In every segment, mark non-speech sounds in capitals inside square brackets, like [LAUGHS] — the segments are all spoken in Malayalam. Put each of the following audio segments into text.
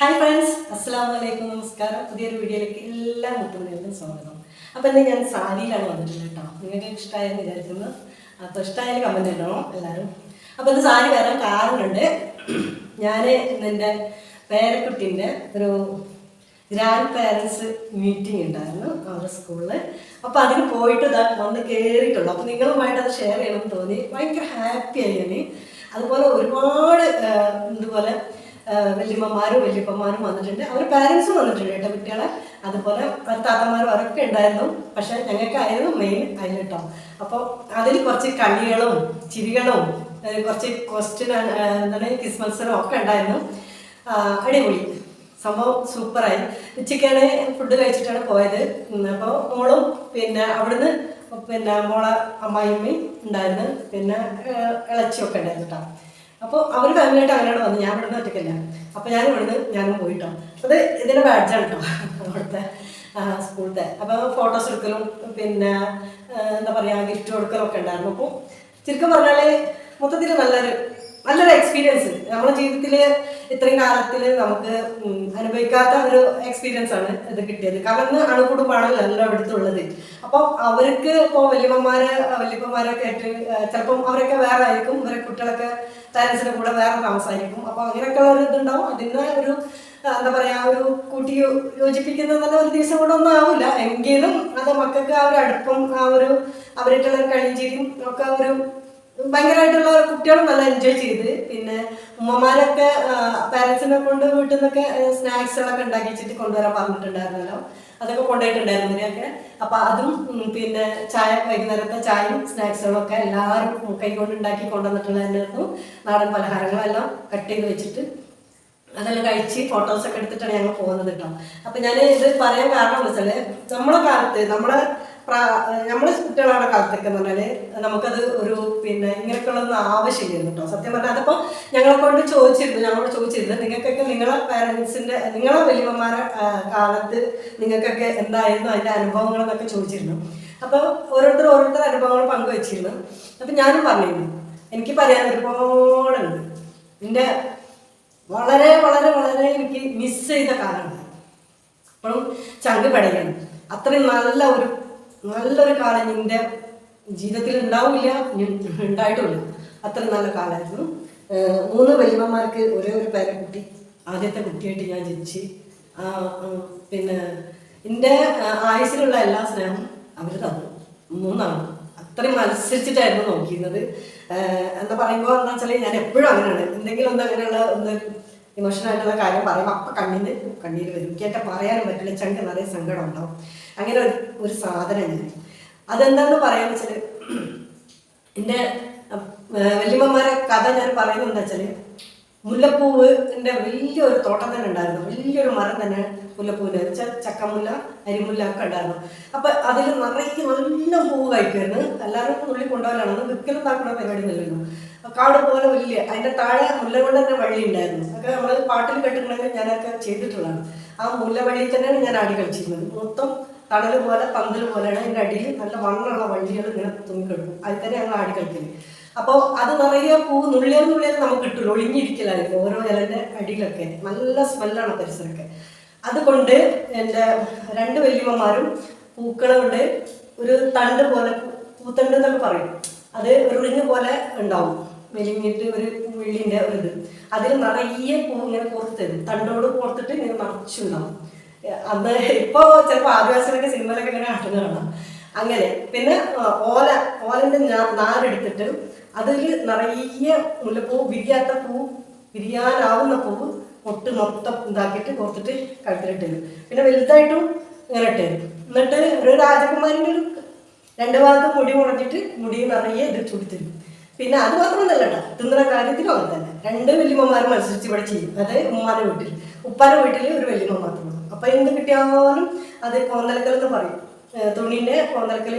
ഹായ് ഫ്രണ്ട്സ് അസ്സാം വലൈക്കും നമസ്കാരം. പുതിയൊരു വീഡിയോയിലേക്ക് എല്ലാ മുത്തുമണികൾക്കും സ്വാഗതം. അപ്പോൾ ഇന്ന് ഞാൻ സാരിയിലാണ് വന്നിട്ടുള്ളത് കേട്ടോ. നിങ്ങൾക്ക് ഇഷ്ടമായെന്ന് വിചാരിക്കുന്നു. അപ്പോൾ ഇഷ്ടമായാലും കമന്റ് ഇടണം എല്ലാവരും അപ്പോൾ ഇത് സാരി വരാൻ കാരണമുണ്ട്. ഞാൻ എന്റെ പേരക്കുട്ടീന്റെ ഒരു ഗ്രാൻഡ് പാരൻസ് മീറ്റിംഗ് ഉണ്ടായിരുന്നു അവരുടെ സ്കൂളിൽ അപ്പോൾ അതിന് പോയിട്ട് ഇതാ വന്ന് കയറിയിട്ടുള്ളൂ അപ്പോൾ നിങ്ങളുമായിട്ട് അത് ഷെയർ ചെയ്യണമെന്ന് തോന്നി. ഭയങ്കര ഹാപ്പി ആയി ഞാൻ അതുപോലെ ഒരുപാട് ഇതുപോലെ വല്യമ്മമാരും വല്യപ്പന്മാരും വന്നിട്ടുണ്ട്. അവർ പാരൻസും വന്നിട്ടുണ്ട് കേട്ടോ കുട്ടികളെ. അതുപോലെ താത്തമാരും അവരൊക്കെ ഉണ്ടായിരുന്നു. പക്ഷെ ഞങ്ങൾക്കായിരുന്നു മെയിൻ അതിൽ കേട്ടോ അപ്പോൾ അതിൽ കുറച്ച് കളികളും ചിരികളും കുറച്ച് ക്വസ്റ്റ്യൻ എന്താണ് ക്വിസ് മത്സരം ഒക്കെ ഉണ്ടായിരുന്നു. അടിപൊളി. സംഭവം സൂപ്പറായി. ഉച്ചയ്ക്കാണ് ഫുഡ് കഴിച്ചിട്ടാണ് പോയത്. അപ്പോൾ മോളും പിന്നെ അവിടുന്ന് പിന്നെ മോളെ അമ്മായിയമ്മയും ഉണ്ടായിരുന്നു. പിന്നെ ഇളച്ചിയൊക്കെ ഉണ്ടായിരുന്നു കേട്ടോ. അപ്പോൾ അവർ ഫാമിലിയായിട്ട് അങ്ങനെയാണ് വന്നത്. ഞാൻ ഇവിടുന്ന് ഒറ്റയ്ക്കല്ല. അപ്പോൾ ഞാൻ ഇവിടുന്ന് ഞാനും പോയിട്ടോ. അത് ഇതിന്റെ ബാഡ്ജാണ് കേട്ടോ അവിടുത്തെ സ്കൂളത്തെ അപ്പോൾ ഫോട്ടോസ് എടുക്കലും പിന്നെ എന്താ പറയുക ഗിഫ്റ്റ് കൊടുക്കലും ഒക്കെ ഉണ്ടായിരുന്നു. അപ്പോൾ ചുരുക്കം പറഞ്ഞാൽ മൊത്തത്തിൽ നല്ലൊരു നല്ലൊരു എക്സ്പീരിയൻസ് നമ്മുടെ ജീവിതത്തിൽ ഇത്രയും കാലത്തിൽ നമുക്ക് അനുഭവിക്കാത്ത ഒരു എക്സ്പീരിയൻസ് ആണ് ഇത് കിട്ടിയത്. കാരണം ഇന്ന് അണുകുടുംബാണല്ലോ എല്ലാം അടുത്തുള്ളത് അപ്പോൾ അവർക്ക് ഇപ്പോൾ വല്യമ്മമാര് വല്യപ്പന്മാരൊക്കെ ആയിട്ട് ചിലപ്പം അവരൊക്കെ വേറെ ആയിരിക്കും. ഇവരെ കുട്ടികളൊക്കെ പാരൻസിന്റെ കൂടെ വേറെ താമസമായിരിക്കും അപ്പോൾ അങ്ങനെയൊക്കെ ഒരു ഇതുണ്ടാവും. അതിന് ഒരു എന്താ പറയാ ഒരു കൂട്ടി യോജിപ്പിക്കുന്ന തന്നെ ഒരു ദിവസം കൂടെ ഒന്നും ആവില്ല എങ്കിലും അത് മക്കൾക്ക് ആ ഒരു അടുപ്പം ആ ഒരു അവരായിട്ടുള്ള കളിയും ഒക്കെ ഒരു ഭയങ്കരമായിട്ടുള്ള കുട്ടികളും നല്ല എൻജോയ് ചെയ്ത്. പിന്നെ ഉമ്മമാരൊക്കെ പാരൻസിനെ കൊണ്ട് വീട്ടിൽ നിന്നൊക്കെ സ്നാക്സുകളൊക്കെ ഉണ്ടാക്കി വെച്ചിട്ട് കൊണ്ടുവരാൻ പറഞ്ഞിട്ടുണ്ടായിരുന്നല്ലോ. അതൊക്കെ കൊണ്ടുപോയിട്ടുണ്ടായിരുന്നു അപ്പൊ അതും പിന്നെ ചായ വൈകുന്നേരത്തെ ചായയും സ്നാക്സുകളും ഒക്കെ എല്ലാവരും കൈകൊണ്ട് ഉണ്ടാക്കി കൊണ്ടുവന്നിട്ടുണ്ടായിരുന്നു നാടൻ പലഹാരങ്ങളെല്ലാം കട്ട് ചെയ്ത് വെച്ചിട്ട് അതെല്ലാം കഴിച്ച് ഫോട്ടോസൊക്കെ എടുത്തിട്ടാണ് ഞങ്ങൾ പോകുന്നത് കേട്ടോ. അപ്പൊ ഞാൻ ഇത് പറയാൻ കാരണം എന്ന് വെച്ചാൽ നമ്മളെ കാലത്ത് നമ്മളെ പ്രാ- നമ്മളെ കുട്ടികളുടെ കാലത്തൊക്കെ പറഞ്ഞാൽ നമുക്കത് ഒരു പിന്നെ ഇങ്ങനെയൊക്കെയുള്ളൊന്നും ആവശ്യമില്ലായിരുന്നു കേട്ടോ സത്യം പറഞ്ഞാൽ അതിപ്പോ ഞങ്ങളെ കൊണ്ട് ചോദിച്ചിരുന്നു ഞങ്ങളോട് ചോദിച്ചിരുന്നു നിങ്ങൾക്കൊക്കെ നിങ്ങളെ പേരൻസിന്റെ നിങ്ങളെ വലിയമ്മമാരെ കാലത്ത് നിങ്ങൾക്കൊക്കെ എന്തായിരുന്നു അതിന്റെ അനുഭവങ്ങൾ എന്നൊക്കെ ചോദിച്ചിരുന്നു. അപ്പൊ ഓരോരുത്തർ ഓരോരുത്തർ അനുഭവങ്ങൾ പങ്കുവച്ചിരുന്നു. അപ്പൊ ഞാനും പറഞ്ഞിരുന്നു എനിക്ക് പറയാൻ ഒരുപാടുണ്ട്. എന്റെ വളരെ വളരെ വളരെ എനിക്ക് മിസ് ചെയ്ത കാലമാണ്. ഇപ്പോഴും ചങ്ക് പടയാണ്. അത്രയും നല്ല ഒരു നല്ലൊരു കാലം നിന്റെ ജീവിതത്തിൽ ഉണ്ടാവില്ല ഉണ്ടായിട്ടുമില്ല അത്ര നല്ല കാലമായിരുന്നു. മൂന്ന് വലിയമ്മമാർക്ക് ഒരേ ഒരു പേരക്കുട്ടി ആദ്യത്തെ കുട്ടിയായിട്ട് ഞാൻ ജനിച്ച്. പിന്നെ എന്റെ ആയുസിലുള്ള എല്ലാ സ്നേഹവും അവർ തന്നു. മൂന്നാണ്. അത്രയും മത്സരിച്ചിട്ടായിരുന്നു നോക്കിയിരുന്നത്. എന്താ പറയുമ്പോൾ എന്താ വെച്ചാൽ ഞാൻ എപ്പോഴും അങ്ങനെയാണ്. എന്തെങ്കിലും ഒന്ന് അങ്ങനെയുള്ള ഒന്ന് ഇമോഷണൽ ആയിട്ടുള്ള കാര്യം പറയുമ്പോൾ അപ്പം കണ്ണിന് കണ്ണീര് വരും. കേട്ട പറയാനും പറ്റില്ല. ചങ്ക് നിറയെ സങ്കടം ഉണ്ടാവും. അങ്ങനെ ഒരു ഒരു സാധനം ഞാൻ അതെന്താന്ന് പറയാന്ന് വെച്ചാൽ എന്റെ വല്യമ്മമാരെ കഥ ഞാൻ പറയുന്നത് എന്താ വെച്ചാൽ മുല്ലപ്പൂവിന്റെ വലിയൊരു തോട്ടം തന്നെ ഉണ്ടായിരുന്നു. വലിയൊരു മരം തന്നെ മുല്ലപ്പൂവിന്റെ ചക്കമുല്ല അരിമുല്ല ഒക്കെ ഉണ്ടായിരുന്നു. അപ്പം അതിൽ നിറയെ നല്ല പൂവ് കഴിക്കുമായിരുന്നു. എല്ലാവരും ഉള്ളിൽ കൊണ്ടുപോകാനാണ് വിൽക്കലും താക്കുന്ന പരിപാടി നല്ലല്ലോ കാട് പോലെ വലിയ അതിന്റെ താഴെ മുല്ല കൊണ്ട് തന്നെ വഴി ഉണ്ടായിരുന്നു. ഒക്കെ നമ്മൾ പാട്ടിൽ കേട്ടിട്ടുണ്ടെങ്കിൽ ഞാനൊക്കെ ചെയ്തിട്ടുള്ളതാണ്. ആ മുല്ല വഴിയിൽ തന്നെയാണ് ഞാൻ ആടി കളിച്ചിരുന്നത്. മൊത്തം തണൽ പോലെ പന്തൽ പോലെയാണ് അതിന്റെ അടിയിൽ നല്ല വണ്ണുള്ള വണ്ടികൾ ഇങ്ങനെ തൂങ്ങിക്കിടും അതിൽ തന്നെ ഞങ്ങൾ ആടി കളിക്കുന്നത് അപ്പോൾ അത് നിറയെ പൂ നുള്ളിയ നുള്ളിയത് നമുക്ക് കിട്ടുള്ളൂ. ഒളിഞ്ഞിരിക്കലായിരിക്കും ഓരോ ഇലന്റെ അടിയിലൊക്കെ. നല്ല സ്മെല്ലാണ് പരിസരമൊക്കെ. അതുകൊണ്ട് എന്റെ രണ്ട് വല്യമ്മമാരും പൂക്കളെ കൊണ്ട് ഒരു തണ്ട് പോലെ പൂത്തണ്ട് എന്നൊക്കെ പറയും. അത് ഒരു റിങ് പോലെ ഉണ്ടാവും. മെലിഞ്ഞിട്ട് ഒരു വെള്ളിന്റെ ഒരു ഇത്. അതിൽ നിറയെ പൂ ഇങ്ങനെ തരും. തണ്ടോട് കോർത്തിട്ട് ഇങ്ങനെ നിറച്ചുണ്ടാവും. അന്ന് ഇപ്പോൾ ചിലപ്പോൾ ആദിവാസികളൊക്കെ സിനിമയിലൊക്കെ ഇങ്ങനെ കാട്ടുന്ന കാണാം അങ്ങനെ. പിന്നെ ഓല ഓലന്റെ നാരെടുത്തിട്ട് അതിൽ നിറയെ മുല്ലപ്പൂ വിരിയാത്ത പൂ വിരിയാനാവുന്ന പൂവ് പൊട്ട് മൊത്തം ഇതാക്കിയിട്ട് കൊടുത്തിട്ട് കഴുത്തിലിട്ട് പിന്നെ വലുതായിട്ടും ഇങ്ങനെ ഇട്ട് എന്നിട്ട് ഒരു രാജകുമാരിന്റെ ഒരു രണ്ടു ഭാഗത്ത് മുടി മുടഞ്ഞിട്ട് മുടി നിറയെ ഇത് ചുടുത്തിരുന്നു. പിന്നെ അത് മാത്രമൊന്നുമല്ല കേട്ടോ. തിന്നുന്ന കാര്യത്തിലും അങ്ങനെ തന്നെ. രണ്ട് വല്യമ്മമാർ മത്സരിച്ച് ഇവിടെ ചെയ്യും. അതായത് ഉമ്മാരുടെ വീട്ടിൽ. ഉപ്പാരുടെ വീട്ടിൽ ഒരു വല്യമ്മ ഉള്ളൂ അപ്പൊ എന്ത് കിട്ടിയാലും അത് കോന്നലക്കൽ എന്ന് പറയും തുണീന്റെ കോന്നലക്കൽ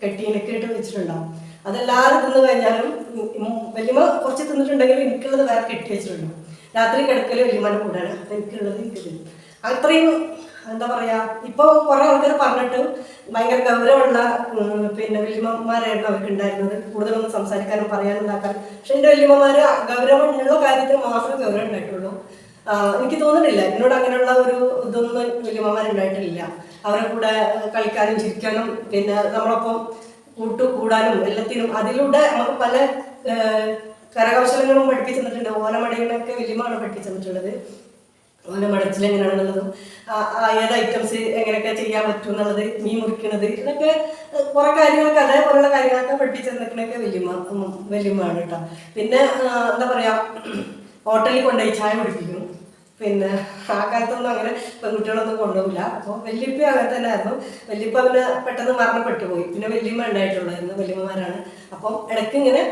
കെട്ടി ഇണക്കിയിട്ട് വെച്ചിട്ടുണ്ടാവും. അതെല്ലാവരും തിന്നു കഴിഞ്ഞാലും ഉം കുറച്ച് തിന്നിട്ടുണ്ടെങ്കിൽ എനിക്കുള്ളത് വേറെ കെട്ടി വെച്ചിട്ടുണ്ടാവും. രാത്രി കിടക്കൽ വല്യമ്മന്റെ കൂടെയാണ്. അപ്പൊ എനിക്കുള്ളത് എനിക്ക് തരും. അത്രയും എന്താ പറയാ ഇപ്പൊ കുറെ ആൾക്കാർ പറഞ്ഞിട്ട് ഭയങ്കര ഗൗരവമുള്ള പിന്നെ വല്യമ്മമാരായിരുന്നു അവർക്ക് ഉണ്ടായിരുന്നത് കൂടുതലൊന്നും സംസാരിക്കാനും പറയാനും ഉണ്ടാക്കാനും പക്ഷെ എന്റെ വല്യമ്മമാര് ഗൗരവമുള്ള കാര്യത്തിൽ മാത്രമേ ഗൗരവം ഉണ്ടായിട്ടുള്ളൂ. എനിക്ക് തോന്നുന്നില്ല. എന്നോട് അങ്ങനെയുള്ള ഒരു ഇതൊന്നും വലിയമ്മമാരുണ്ടായിട്ടില്ല അവരെ കൂടെ കളിക്കാനും ചിരിക്കാനും പിന്നെ നമ്മളൊപ്പം കൂട്ടു കൂടാനും എല്ലാത്തിനും അതിലൂടെ നമുക്ക് പല കരകൗശലങ്ങളും പഠിപ്പിച്ചു തന്നിട്ടുണ്ട്. ഓലമടയിലൊക്കെ വലിയമാണ് പഠിപ്പിച്ചു തന്നിട്ടുള്ളത്. ഓലമടച്ചിൽ എങ്ങനെയാണെന്നുള്ളതും ഏത് ഐറ്റംസ് എങ്ങനെയൊക്കെ ചെയ്യാൻ പറ്റും എന്നുള്ളത് മീൻ മുറിക്കുന്നത് ഇതൊക്കെ കുറെ കാര്യങ്ങളൊക്കെ അതേപോലെയുള്ള കാര്യങ്ങളൊക്കെ പഠിപ്പിച്ചു തന്നിട്ടൊക്കെ വലിയമ്മ ഉം, വലിയമ്മയാണ് കേട്ടോ. പിന്നെ എന്താ പറയാ ഹോട്ടലിൽ കൊണ്ടുപോയി ചായ കുടിപ്പിക്കും പിന്നെ ആ കാലത്തൊന്നും അങ്ങനെ പെൺകുട്ടികളൊന്നും കൊണ്ടുപോകില്ല. അപ്പോൾ വല്യപ്പ അങ്ങനെ തന്നെ ആയിരുന്നു. വല്യപ്പ അവന് പെട്ടെന്ന് മരണപ്പെട്ടു പോയി. പിന്നെ വല്യമ്മ ഉണ്ടായിട്ടുള്ളായിരുന്നു വല്യമ്മമാരാണ്. അപ്പം ഇടയ്ക്ക് ഇങ്ങനെ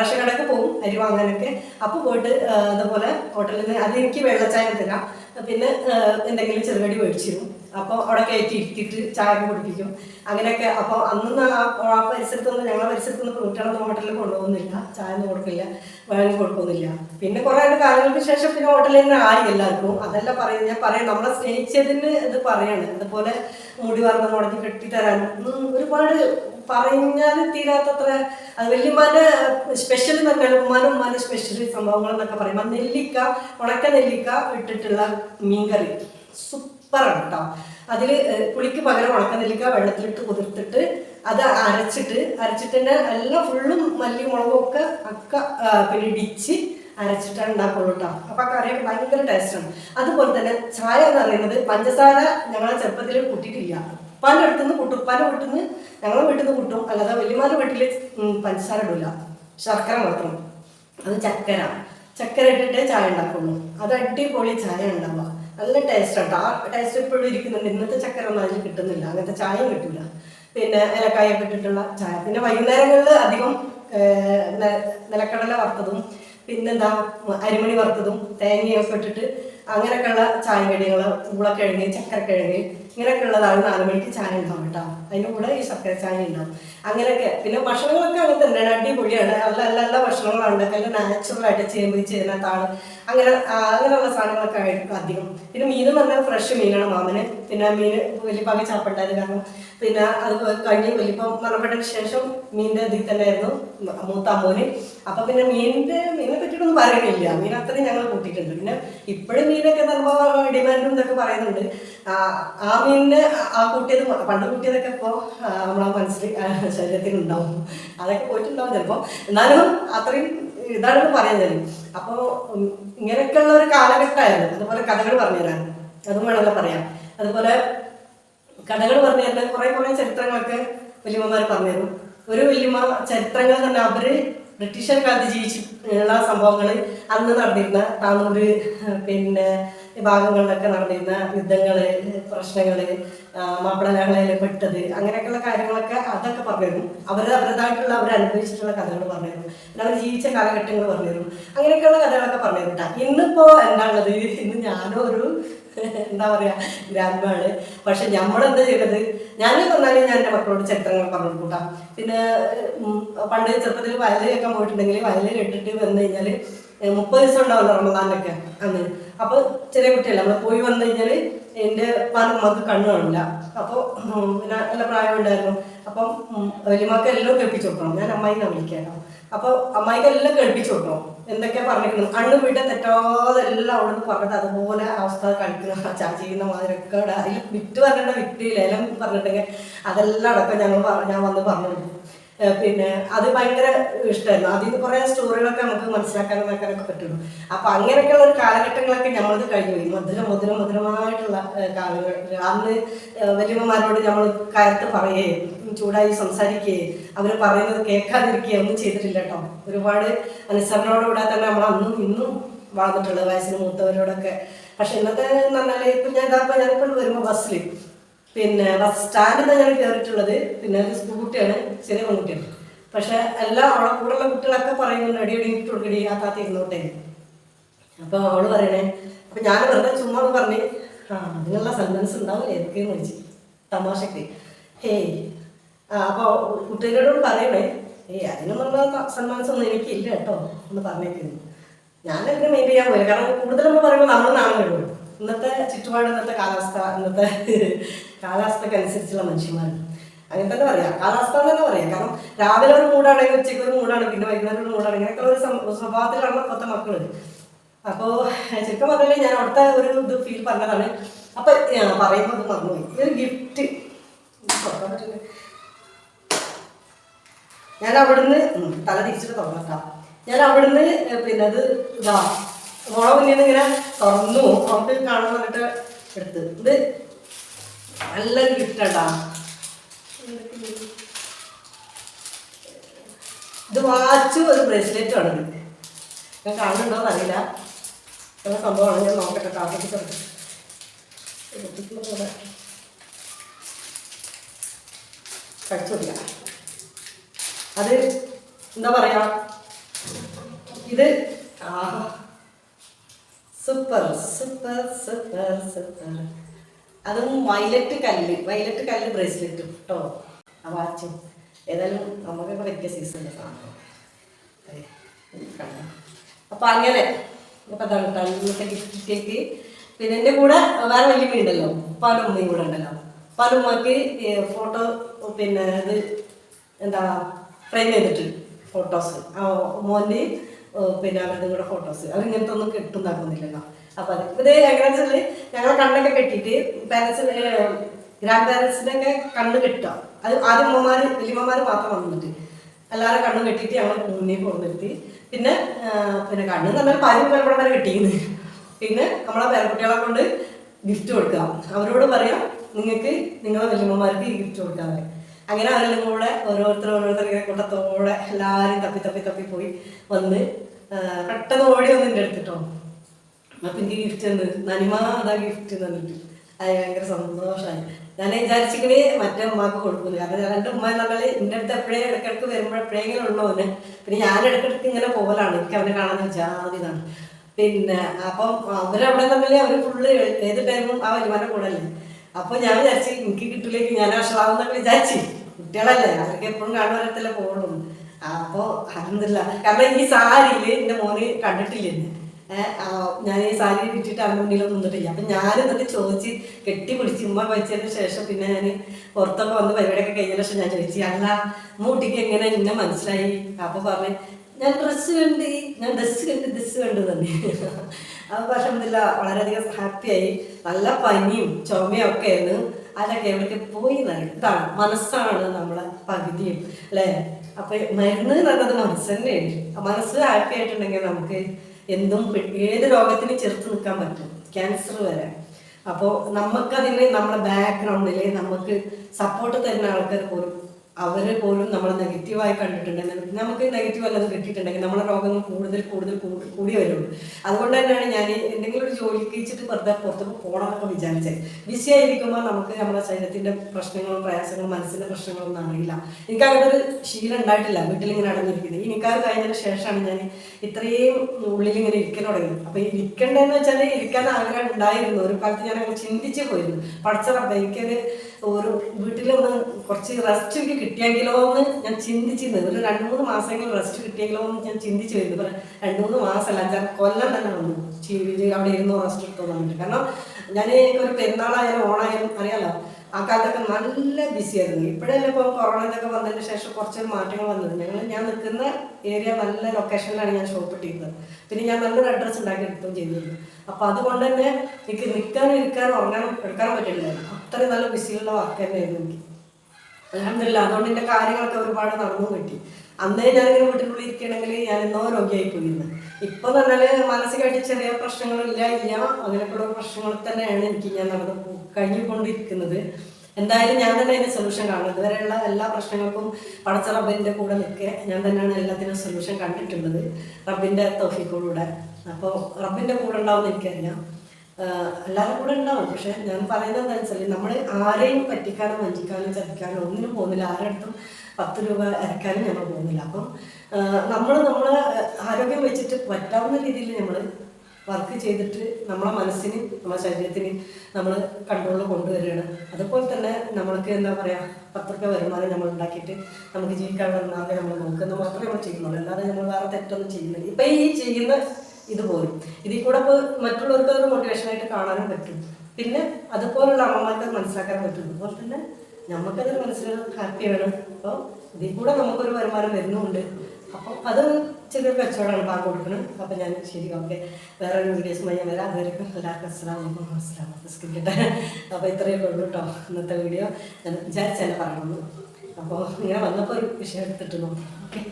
റഷ കടക്ക് പോകും അരി വാങ്ങാനൊക്കെ. അപ്പോൾ പോയിട്ട് അതുപോലെ ഹോട്ടലിൽ നിന്ന് അതെനിക്ക് വെള്ളച്ചായ തരാം. പിന്നെ എന്തെങ്കിലും ചെറുകടി മേടിച്ചിരും. അപ്പോൾ അവിടെ കയറ്റി ഇരുത്തിയിട്ട് ചായ കുടിപ്പിക്കും. അങ്ങനെയൊക്കെ അപ്പോൾ അന്ന് ആ പരിസരത്തൊന്നും ഞങ്ങളെ പരിസരത്തൊന്നും കുട്ടികളൊന്നും ഹോട്ടലിൽ കൊണ്ടുപോകുന്നില്ല. ചായ ഒന്നും കൊടുക്കില്ല. വേണമെങ്കിൽ കൊടുക്കുന്നില്ല. പിന്നെ കുറേ കാലങ്ങൾക്ക് ശേഷം പിന്നെ ഹോട്ടലിൽ തന്നെ ആയി എല്ലാവർക്കും. അതല്ല പറയുന്നത്. ഞാൻ പറയാം നമ്മളെ സ്നേഹിച്ചതിന് ഇത് പറയാണ്. അതുപോലെ മുടി വർണം മുടക്കി കെട്ടിത്തരാൻ ഒരുപാട് പറഞ്ഞാൽ തീരാത്തത്ര അത് വല്യമ്മാന്റെ സ്പെഷ്യൽ പറഞ്ഞാൽ ഉമ്മാനും ഉമ്മാന്റെ സ്പെഷ്യൽ സംഭവങ്ങൾ എന്നൊക്കെ പറയുമ്പോൾ നെല്ലിക്ക ഉണക്ക നെല്ലിക്ക ഇട്ടിട്ടുള്ള മീൻകറി. സൂപ്പറാണ് കേട്ടോ അതിൽ പുളിക്ക് പകരം ഉണക്ക നെല്ലിക്ക വെള്ളത്തിലിട്ട് കുതിർത്തിട്ട് അത് അരച്ചിട്ട് അരച്ചിട്ട് എല്ലാം ഫുള്ളും മല്ലി മുളകും ഒക്കെ അക്ക പിന്നെ ഇടിച്ച് അരച്ചിട്ടാണ് ഉണ്ടാക്കുള്ളൂ കേട്ടോ അപ്പൊ ആ കറിയൊക്കെ ഭയങ്കര ടേസ്റ്റാണ്. അതുപോലെ തന്നെ ചായ എന്ന് പറയുന്നത് പഞ്ചസാര ഞങ്ങളെ ചെറുപ്പത്തിൽ കൂട്ടിയിട്ടില്ല. ഉപ്പാന്റെ അടുത്ത് നിന്ന് കൂട്ടും. ഉപ്പാന്റെ വീട്ടിൽ നിന്ന് ഞങ്ങളെ വീട്ടിൽ നിന്ന് കൂട്ടും. അല്ലാതെ വലിയമാരുടെ വീട്ടിൽ പഞ്ചസാര ഇടില്ല ശർക്കര മാത്രം. അത് ചക്കര. ചക്കര ഇട്ടിട്ടേ ചായ ഉണ്ടാക്കുള്ളൂ. അത് അടിപൊളി ചായ ഉണ്ടാവുക. നല്ല ടേസ്റ്റാണ് ആ ടേസ്റ്റ് ഇപ്പോഴും ഇരിക്കുന്നുണ്ട്. ഇന്നത്തെ ചക്കര ഒന്നും അതിൽ കിട്ടുന്നില്ല. അങ്ങനത്തെ ചായയും കിട്ടില്ല പിന്നെ ഇലക്കായ ഇട്ടിട്ടുള്ള ചായ. പിന്നെ വൈകുന്നേരങ്ങളിൽ അധികം നിലക്കടല വറുത്തതും പിന്നെന്താ അരിമണി വറുത്തതും തേങ്ങയൊക്കെ ഇട്ടിട്ട് അങ്ങനെയൊക്കെയുള്ള ചായ കടികൾ ഉരുളക്കിഴങ്ങ് ചക്കരക്കിഴങ്ങ് ഇങ്ങനെയൊക്കെ ഉള്ളതാണ് നാല് മണിക്ക് ചായ ഉണ്ടാവും കേട്ടോ. അതിന്റെ കൂടെ ഈ ശർക്കര ചായ ഉണ്ടാവും. അങ്ങനെയൊക്കെ. പിന്നെ ഭക്ഷണങ്ങളൊക്കെ അങ്ങനെ തന്നെയാണ് അടിപൊളിയാണ്. നല്ല നല്ല നല്ല ഭക്ഷണങ്ങളാണ് നല്ല നാച്ചുറലായിട്ട് ചേമ്പ് ചേനത്താണ് അങ്ങനെ അങ്ങനെയുള്ള സാധനങ്ങളൊക്കെ ആയിരിക്കും അധികം. പിന്നെ മീൻ എന്ന് പറഞ്ഞാൽ ഫ്രഷ് മീനാണ് മാമന്. പിന്നെ മീൻ വലിയപ്പാക്ക് ചാപ്പണ്ടായത് കാരണം പിന്നെ അത് കഴിഞ്ഞ് വലിയപ്പം മരണപ്പെട്ടതിന് ശേഷം മീനിന്റെ ഇതിൽ തന്നെ ആയിരുന്നു. മൂത്ത അമ്മോന്. അപ്പൊ പിന്നെ മീനിന്റെ മീനെ പറ്റിയിട്ടൊന്നും പറയുന്നില്ല. മീൻ അത്രയും ഞങ്ങൾ കൂട്ടിയിട്ടുണ്ട്. പിന്നെ ഇപ്പോഴും മീനൊക്കെ നല്ല ഡിമാൻഡും എന്നൊക്കെ പറയുന്നുണ്ട്. ആ, മീനിന് ആ കൂട്ടിയത് പണ്ട് കൂട്ടിയതൊക്കെ ഇപ്പോൾ നമ്മളെ മനസ്സിൽ ഉണ്ടാവും അതൊക്കെ പോയിട്ടുണ്ടാവും ചിലപ്പോൾ എന്നാലും അത്രയും ഇതാണെന്ന് പറയുന്നത്. അപ്പോൾ ഇങ്ങനെയൊക്കെയുള്ള ഒരു കാലഘട്ടമായിരുന്നു. അതുപോലെ കഥകൾ പറഞ്ഞുതരാൻ അതും വേണമല്ലോ പറയാം അതുപോലെ കഥകൾ പറഞ്ഞു കുറേ കുറെ ചരിത്രങ്ങളൊക്കെ വല്യമ്മമാർ പറഞ്ഞു തരും. ഒരു വല്യമ്മ ചരിത്രങ്ങൾ തന്നെ അവർ ബ്രിട്ടീഷർ കാലത്ത് ജീവിച്ചിട്ടുള്ള സംഭവങ്ങൾ അന്ന് നടന്നിരുന്ന താന്നൂര് പിന്നെ ഭാഗങ്ങളിലൊക്കെ നടന്നിരുന്ന യുദ്ധങ്ങൾ പ്രശ്നങ്ങൾ ആ, മാപ്പിളകളെ പെട്ടത് അങ്ങനെയൊക്കെയുള്ള കാര്യങ്ങളൊക്കെ അതൊക്കെ പറഞ്ഞു തരും അവർ അവരുടേതായിട്ടുള്ള അവർ അനുഭവിച്ചിട്ടുള്ള കഥകൾ പറഞ്ഞു തരും പിന്നെ അവർ ജീവിച്ച കാലഘട്ടങ്ങൾ പറഞ്ഞു തരും അങ്ങനെയൊക്കെയുള്ള കഥകളൊക്കെ പറഞ്ഞു തരും ട്ടാ. ഇന്നിപ്പോ എന്താണുള്ളത് ഇന്ന് ഞാനും ഒരു എന്താ പറയാ ഗ്രാൻഡ്മാണ് പക്ഷെ നമ്മളെന്താ ചെയ്തത്? ഞാൻ പറഞ്ഞാൽ ഞാൻ എന്റെ മക്കളോട് ചരിത്രങ്ങൾ പറഞ്ഞു കൂട്ടാം പിന്നെ പണ്ട് ചെറുപ്പത്തിൽ വയലിൽ കേൾക്കാൻ പോയിട്ടുണ്ടെങ്കിൽ വയലിൽ കേട്ടിട്ട് വന്നു കഴിഞ്ഞാൽ മുപ്പത് ദിവസം ഉണ്ടാവില്ല റമദാനൊക്കെ അന്ന്. അപ്പോൾ ചെറിയ കുട്ടിയല്ല നമ്മൾ പോയി വന്നു കഴിഞ്ഞാൽ എന്റെ പാർമ്മക്ക് കണ്ണു കാണില്ല അപ്പോൾ പിന്നെ നല്ല പ്രായമുണ്ടായിരുന്നു അപ്പം വലിയമ്മക്ക് എല്ലാം കേൾപ്പിച്ചു കൊടുക്കണം. ഞാൻ അമ്മായി വിളിക്കാനോ അപ്പോൾ അമ്മായിക്ക് എല്ലാം കേൾപ്പിച്ചു കൊടുക്കണം. എന്തൊക്കെയാ പറഞ്ഞിരിക്കുന്നത്? കണ്ണു വീട്ടെ തെറ്റാതെ എല്ലാം അവിടെ നിന്ന് പറഞ്ഞിട്ട് അതുപോലെ അവസ്ഥ കളിക്കുന്ന ചാ ചെയ്യുന്ന മാതിരൊക്കെ അവിടെ അതിൽ വിറ്റ് പറഞ്ഞിട്ട് വിറ്റില്ല. എല്ലാം പറഞ്ഞിട്ടുണ്ടെങ്കിൽ അതെല്ലാം അടക്കം ഞങ്ങൾ ഞാൻ വന്ന് പറഞ്ഞു പിന്നെ അത് ഭയങ്കര ഇഷ്ടമായിരുന്നു. അതിൽ നിന്ന് കുറേ സ്റ്റോറികളൊക്കെ നമുക്ക് മനസ്സിലാക്കാനും നോക്കാനൊക്കെ പറ്റുള്ളൂ. അപ്പൊ അങ്ങനെയൊക്കെയുള്ള കാലഘട്ടങ്ങളൊക്കെ നമ്മളത് കഴിഞ്ഞു. പോയി മധുര മധുര മധുരമായിട്ടുള്ള കാലഘട്ടം അന്ന് വലിയമ്മമാരോട് നമ്മൾ കയർത്ത് പറയുകയും ചൂടായി സംസാരിക്കുകയും അവർ പറയുന്നത് കേൾക്കാതിരിക്കുകയും ഒന്നും ചെയ്തിട്ടില്ല കേട്ടോ. ഒരുപാട് അനുസരണയോടുകൂടെ തന്നെ നമ്മൾ അന്നും ഇന്നും വളർന്നിട്ടുള്ളത് വയസ്സിന് മൂത്തവരോടൊക്കെ. പക്ഷെ ഇന്നത്തെ നല്ല ഇപ്പം ഞാൻ ഇതാ ഞാനിപ്പോൾ വരുമ്പോൾ ബസ്സിൽ പിന്നെ ബസ് സ്റ്റാൻഡിൽ ഞാൻ കയറിയിട്ടുള്ളത് പിന്നെ ഒരു സ്കൂൾ കുട്ടിയാണ് ചെറിയ പെൺകുട്ടിയാണ്. പക്ഷെ എല്ലാ അവളെ കൂടെയുള്ള കുട്ടികളൊക്കെ പറയുന്നുണ്ട് അടി അടി ഇട്ട് ആ താത്ത ഇരുന്നോട്ടെ. അപ്പോൾ അവൾ പറയണേ അപ്പം ഞാൻ വെറുതെ ചുമ്മാ പറഞ്ഞ് ആ അതിനുള്ള സെന്റൻസ് ഉണ്ടാവില്ല? ഏതൊക്കെയെന്ന് ചോദിച്ചു തമാശക്ക്. ഹേയ് അപ്പോൾ കുട്ടികളോട് പറയണേ ഏയ് അതിനൊന്നുള്ള സന്മാനസൊന്നും എനിക്കില്ല കേട്ടോ എന്ന് പറഞ്ഞേക്കുന്നു. ഞാൻ എന്തിനും മെയിൻ ചെയ്യാൻ പോയി കാരണം കൂടുതൽ നമ്മൾ പറയുമ്പോൾ നമ്മൾ നാളെ കഴിയും ഇന്നത്തെ ചുറ്റുപാട് ഇന്നത്തെ കാലാവസ്ഥ ഇന്നത്തെ [LAUGHS] കാലാവസ്ഥക്ക് അനുസരിച്ചുള്ള മനുഷ്യന്മാർ അങ്ങനെ തന്നെ പറയാം. കാലാവസ്ഥ എന്ന് തന്നെ പറയാം. കാരണം രാവിലെ ഒരു മൂടാണെങ്കിൽ ഉച്ചയ്ക്ക് ഒരു മൂടാണ് പിന്നെ വൈകുന്നേരം ഒരു മൂടാണ് ഇങ്ങനെയൊക്കെ ഒരു സ്വഭാവത്തിലാണ് ഇപ്പോഴത്തെ മക്കൾ. അപ്പോൾ ചുരുക്കം പറഞ്ഞാൽ ഞാൻ അവിടുത്തെ ഒരു ഇത് ഫീൽ പറഞ്ഞതാണ്. അപ്പം പറയുമ്പോൾ അത് മറന്നുപോയി. ഒരു ഗിഫ്റ്റ് ഞാൻ അവിടുന്ന് തല തിരിച്ചിട്ട് തുറന്നട്ടാ. ഞാൻ അവിടുന്ന് പിന്നെ അത് ഇതാ മോളെ മുന്നിൽ നിന്ന് ഇങ്ങനെ തുറന്നു. അവർക്ക് കാണാൻ പറഞ്ഞിട്ട് എടുത്ത്. ഇത് നല്ലൊരു ഗിഫ്റ്റാട്ടാ ഇത് വാച്ചും ഒരു ബ്രേസ്ലെറ്റും ആണ് ഇത്. ഞാൻ കാണുന്നുണ്ടോ അറിയില്ല. നല്ല സംഭവമാണ്. ഞാൻ നോക്കട്ടെ കാപ്പിട്ട് കഴിച്ചോടില്ല അത് എന്താ പറയാ? ഇത് സൂപ്പർ സൂപ്പർ സൂപ്പർ സൂപ്പർ അതും വയലറ്റ് കല്ല് വയലറ്റ് കല്ല് ബ്രേസ്ലെറ്റ് കേട്ടോ ആ വാച്ചും ഏതായാലും നമുക്ക് ഇപ്പൊ സീസണിന്റെ സാധനം അപ്പൊ അങ്ങനെ. അപ്പൊ അതാണ് കേട്ടോ ഗിഫ്റ്റ് പിന്നെ എന്റെ കൂടെ വേറെ വലിയ ഉണ്ടല്ലോ. പല ഉമ്മയും കൂടെ ഉണ്ടല്ലോ. പാലുമ്മക്ക് ഫോട്ടോ പിന്നെ ഇത് എന്താ ഫ്രെയിം ചെയ്തിട്ട് ഫോട്ടോസ് മോന്റെ പിന്നെ അവരുടെ കൂടെ ഫോട്ടോസ് അത് ഇങ്ങനത്തെ ഒന്നും കെട്ടുണ്ടാക്കുന്നില്ലല്ലോ അപ്പൊ അത് ഇത് എങ്ങനെയാണെന്ന് വെച്ചാൽ ഞങ്ങളെ കണ്ണൊക്കെ കെട്ടിയിട്ട് പാരൻസ് ഗ്രാൻഡ് പാരൻസിനൊക്കെ കണ്ണ് കെട്ടുക. അത് ആദ്യം അമ്മമാർ വലിയമ്മമാർ മാത്രം വന്നിട്ട് എല്ലാവരും കണ്ണും കെട്ടിയിട്ട് ഞങ്ങൾ മുന്നിൽ കൊണ്ടുവരുത്തി പിന്നെ പിന്നെ കണ്ണ് നമ്മൾ പാലും പേരുടെ വരെ കെട്ടിയിരുന്നു പിന്നെ നമ്മളെ പേരക്കുട്ടികളെ കൊണ്ട് ഗിഫ്റ്റ് കൊടുക്കുക. അവരോട് പറയാം നിങ്ങൾക്ക് നിങ്ങളെ വലിയമ്മമാർക്ക് ഈ ഗിഫ്റ്റ് കൊടുക്കാൻ പറയും അങ്ങനെ അവരെല്ലാം കൂടെ ഓരോരുത്തർ ഇങ്ങനെ കൂട്ടത്തോടെ എല്ലാവരും തപ്പി തപ്പി തപ്പി പോയി വന്ന് പെട്ടെന്ന് ഓടി വന്ന് എന്റെ അടുത്തിട്ടോ അപ്പൊ എനിക്ക് ഗിഫ്റ്റ് തന്നു നനിമ അതാ ഗിഫ്റ്റ് തന്നിട്ട് അത് ഭയങ്കര സന്തോഷമായി ഞാൻ വിചാരിച്ചിങ്ങനെ മറ്റേ ഉമ്മാക്ക് കൊടുക്കുന്നു കാരണം എന്റെ ഉമ്മ എന്ന് പറഞ്ഞാൽ എന്റെ അടുത്ത് എപ്പോഴേ ഇടയ്ക്കിടയ്ക്ക് വരുമ്പോൾ എപ്പോഴെങ്കിലും ഉള്ളൂ അവന് പിന്നെ ഞാൻ ഇടയ്ക്കിടയ്ക്ക് ഇങ്ങനെ പോകലാണ് എനിക്ക് അവനെ കാണാൻ ജാതിയാണ് പിന്നെ അപ്പം അവരവിടെ തമ്മിൽ അവർ ഫുള്ള് ഏത് ടൈമും ആ വരുമാനം കൂടല്ലേ. അപ്പൊ ഞാൻ വിചാരിച്ചു എനിക്ക് കിട്ടില്ലെങ്കിൽ ഞാൻ അഷറാവുന്നൊക്കെ വിചാരിച്ചു. കുട്ടികളല്ലേ? അവർക്ക് എപ്പോഴും കാണുവാനത്തല്ലേ പോകുള്ളൂ അപ്പൊ അറിഞ്ഞില്ല കാരണം ഈ സാരിയിൽ എന്റെ മോന് കണ്ടിട്ടില്ല എന്നെ ഏഹ് ആ, ഞാൻ ഈ സാരി വിട്ടിട്ട് അവന്റെ മുന്നിലൊന്നും നിന്നിട്ടില്ല. അപ്പം ഞാൻ എന്നിട്ട് ചോദിച്ച് കെട്ടി പിടിച്ച് ഉമ്മ വെച്ചതിന് ശേഷം പിന്നെ ഞാൻ പുറത്തൊക്കെ വന്ന് പരിപാടിയൊക്കെ കഴിഞ്ഞ ശേഷം ഞാൻ ചോദിച്ചു അല്ല മൂട്ടിക്ക് എങ്ങനെ എന്നെ മനസ്സിലായി? അപ്പോൾ പറഞ്ഞു ഞാൻ ഡ്രസ്സ് കണ്ട് ഞാൻ ഡ്രസ്സ് കണ്ട് ഡ്രസ്സ് കണ്ടു തന്നെ അപ്പൊ പക്ഷെ എന്തില്ല വളരെയധികം ഹാപ്പിയായി. നല്ല പനിയും ചുമയും ഒക്കെ ആയിരുന്നു. അതൊക്കെ എവിടേക്ക് പോയി നൽകാണ് മനസ്സാണ് നമ്മളെ പകുതിയും അല്ലേ? അപ്പൊ മരുന്ന് എന്ന് പറയുന്നത് മനസ്സ് തന്നെയാണ്. മനസ്സ് ഹാപ്പി ആയിട്ടുണ്ടെങ്കിൽ നമുക്ക് എന്തും ഏത് രോഗത്തിനും ചെറുത്ത് നിൽക്കാൻ പറ്റും. ക്യാൻസർ വരെ. അപ്പോൾ നമുക്കതിന് നമ്മുടെ ബാക്ക്ഗ്രൗണ്ടിൽ നമുക്ക് സപ്പോർട്ട് തരുന്ന ആൾക്കാർ പോലും അവർ പോലും നമ്മൾ നെഗറ്റീവായി കണ്ടിട്ടുണ്ടെങ്കിൽ നമുക്ക് നെഗറ്റീവ് അല്ലെന്ന് കിട്ടിയിട്ടുണ്ടെങ്കിൽ നമ്മളെ രോഗങ്ങൾ കൂടുതൽ കൂടുതൽ കൂടി- വരുള്ളൂ. അതുകൊണ്ട് തന്നെയാണ് ഞാൻ എന്തെങ്കിലും ഒരു ജോലിക്ക് കഴിച്ചിട്ട് വെറുതെ പുറത്തേക്ക് പോകണമെന്നൊക്കെ വിചാരിച്ചത് ബിസി ആയിരിക്കുമ്പോൾ നമുക്ക് നമ്മുടെ ശരീരത്തിന്റെ പ്രശ്നങ്ങളും പ്രയാസങ്ങളും മനസ്സിന്റെ പ്രശ്നങ്ങളൊന്നും അറിയില്ല. എനിക്ക് അങ്ങനെ ഒരു ശീലം ഉണ്ടായിട്ടില്ല വീട്ടിലിങ്ങനെ അടങ്ങിയിരിക്കുന്നത് ഈ നിക്കാർ കഴിഞ്ഞതിന് ശേഷമാണ് ഞാൻ ഇത്രയും ഉള്ളിലിങ്ങനെ ഇരിക്കാൻ തുടങ്ങിയത്. അപ്പോൾ ഈ ഇരിക്കണ്ടെന്ന് വെച്ചാൽ ഇരിക്കാൻ ആഗ്രഹം ഉണ്ടായിരുന്നു. ഒരു കാലത്ത് ഞാൻ അങ്ങനെ ചിന്തിച്ചു പോയിരുന്നു. പഠിച്ചറപ്പം എനിക്കത് ഒരു വീട്ടിലൊന്ന് കുറച്ച് റെസ്റ്റ് എനിക്ക് കിട്ടിയെങ്കിലോ എന്ന് ഞാൻ ചിന്തിച്ചിരുന്നത്. ഒരു രണ്ട് മൂന്ന് മാസമെങ്കിലും റെസ്റ്റ് കിട്ടിയെങ്കിലോ എന്ന് ഞാൻ ചിന്തിച്ചു വരുന്നു ഇപ്പൊ രണ്ട് മൂന്ന് മാസമല്ല അഞ്ചാറ് കൊല്ലം തന്നെ വന്നു. അവിടെ ഇരുന്ന് റെസ്റ്റ് എടുത്തോ വന്നിട്ട് കാരണം ഞാൻ എനിക്കൊരു പെരുന്നാളായാലും ഓണായാലും അറിയാലോ ആ കാലത്തൊക്കെ നല്ല ബിസി ആയിരുന്നു. ഇപ്പോഴല്ലേ ഇപ്പോൾ കൊറോണ ഇതൊക്കെ വന്നതിന് ശേഷം കുറച്ചൊരു മാറ്റങ്ങൾ വന്നത്. ഞങ്ങൾ ഞാൻ നിൽക്കുന്ന ഏരിയ നല്ല ലൊക്കേഷനിലാണ് ഞാൻ ഷോപ്പ് ഇട്ടിരുന്നത്. പിന്നെ ഞാൻ നല്ലൊരു അഡ്രസ്സ് ഉണ്ടാക്കി എടുത്തും ചെയ്തിരുന്നു. അപ്പം അതുകൊണ്ട് തന്നെ എനിക്ക് നിൽക്കാനും ഇരിക്കാനും ഉറങ്ങാനും എടുക്കാനും പറ്റില്ലായിരുന്നു അത്രയും നല്ല ബിസിയുള്ള വർക്ക് തന്നെയായിരുന്നു എനിക്ക്. അലഹമില്ല അതുകൊണ്ട് എന്റെ കാര്യങ്ങളൊക്കെ ഒരുപാട് നടന്നു കിട്ടി. അന്നേ ഞാനിങ്ങനെ വീട്ടിനുള്ളിൽ ഇരിക്കണമെങ്കിൽ ഞാൻ എന്നോ രോഗിയായി പോയിരുന്നു ഇപ്പൊ എന്ന് മാനസികമായിട്ട് ചെറിയ പ്രശ്നങ്ങളില്ല ഇല്ല. അങ്ങനെയൊക്കെയുള്ള പ്രശ്നങ്ങൾ തന്നെയാണ് എനിക്ക് ഞാൻ നടന്നു കഴിഞ്ഞുകൊണ്ടിരിക്കുന്നത്. എന്തായാലും ഞാൻ തന്നെ അതിന് സൊല്യൂഷൻ കാണുന്നത് ഇതുവരെയുള്ള എല്ലാ പ്രശ്നങ്ങൾക്കും പടച്ച റബ്ബിന്റെ കൂടെ നിൽക്കുക ഞാൻ തന്നെയാണ് എല്ലാത്തിനും സൊല്യൂഷൻ കണ്ടിട്ടുള്ളത്. റബ്ബിന്റെ തോഫിക്കൂടെ അപ്പോൾ റബ്ബിന്റെ കൂടെ ഉണ്ടാവും എനിക്കറിയാം. എല്ലാവരും കൂടെ ഉണ്ടാവും. പക്ഷെ ഞാൻ പറയുന്നത് എന്താ വെച്ചാൽ നമ്മൾ ആരെയും പറ്റിക്കാനോ വഞ്ചിക്കാനോ ചതിക്കാനോ ഒന്നിനും പോകുന്നില്ല. ആരുടെ പത്ത് രൂപ ഇറക്കാനും നമ്മൾ പോകുന്നില്ല. അപ്പം നമ്മൾ നമ്മൾ ആരോഗ്യം വെച്ചിട്ട് പറ്റാവുന്ന രീതിയിൽ നമ്മൾ വർക്ക് ചെയ്തിട്ട് നമ്മളെ മനസ്സിന് നമ്മളെ ശരീരത്തിന് നമ്മൾ കൺട്രോളിൽ കൊണ്ടുവരികയാണ്. അതുപോലെ തന്നെ നമ്മൾക്ക് എന്താ പറയുക രൂപ വരുമാനം നമ്മൾ ഉണ്ടാക്കിയിട്ട് നമുക്ക് ജീവിക്കാൻ മാർഗം നമ്മൾ നോക്കുന്നത് മാത്രമേ നമ്മൾ ചെയ്യുന്നുള്ളൂ. അല്ലാതെ നമ്മൾ വേറെ തെറ്റൊന്നും ചെയ്യുന്നില്ല. ഇപ്പം ഈ ചെയ്യുന്ന ഇതുപോലും. ഇതിൽ കൂടെ ഇപ്പോൾ മറ്റുള്ളവർക്ക് ഒരു മോട്ടിവേഷനായിട്ട് കാണാനും പറ്റും. പിന്നെ അതുപോലുള്ള അമ്മമാർക്ക് അത് മനസ്സിലാക്കാൻ പറ്റും. അതുപോലെ തന്നെ നമുക്കത് മനസ്സിലാക്കാൻ ആണ് അപ്പോൾ ഇതിൽ കൂടെ നമുക്കൊരു വരുമാനം വരുന്നുമുണ്ട് അപ്പം അത് ചെറിയൊരു കച്ചവടമാണ് പാക്ക് കൊടുക്കണം അപ്പം ഞാൻ ശരി ഓക്കെ. വേറെ വീഡിയോസുമായി ഞാൻ വരാം. അതുവരെയും എല്ലാവർക്കും അസ്സാം അസ്സലാം അസ്സാം ബിസ്ക്കറ്റ് അപ്പോൾ ഇത്രയൊക്കെ ഉള്ളൂ കേട്ടോ ഇന്നത്തെ വീഡിയോ. ഞാൻ വിചാരിച്ചാൽ പറയണമെന്ന് അപ്പോൾ ഇങ്ങനെ വന്നപ്പോൾ ഒരു വിഷയം എടുത്തിട്ട് നോക്കാം ഓക്കെ.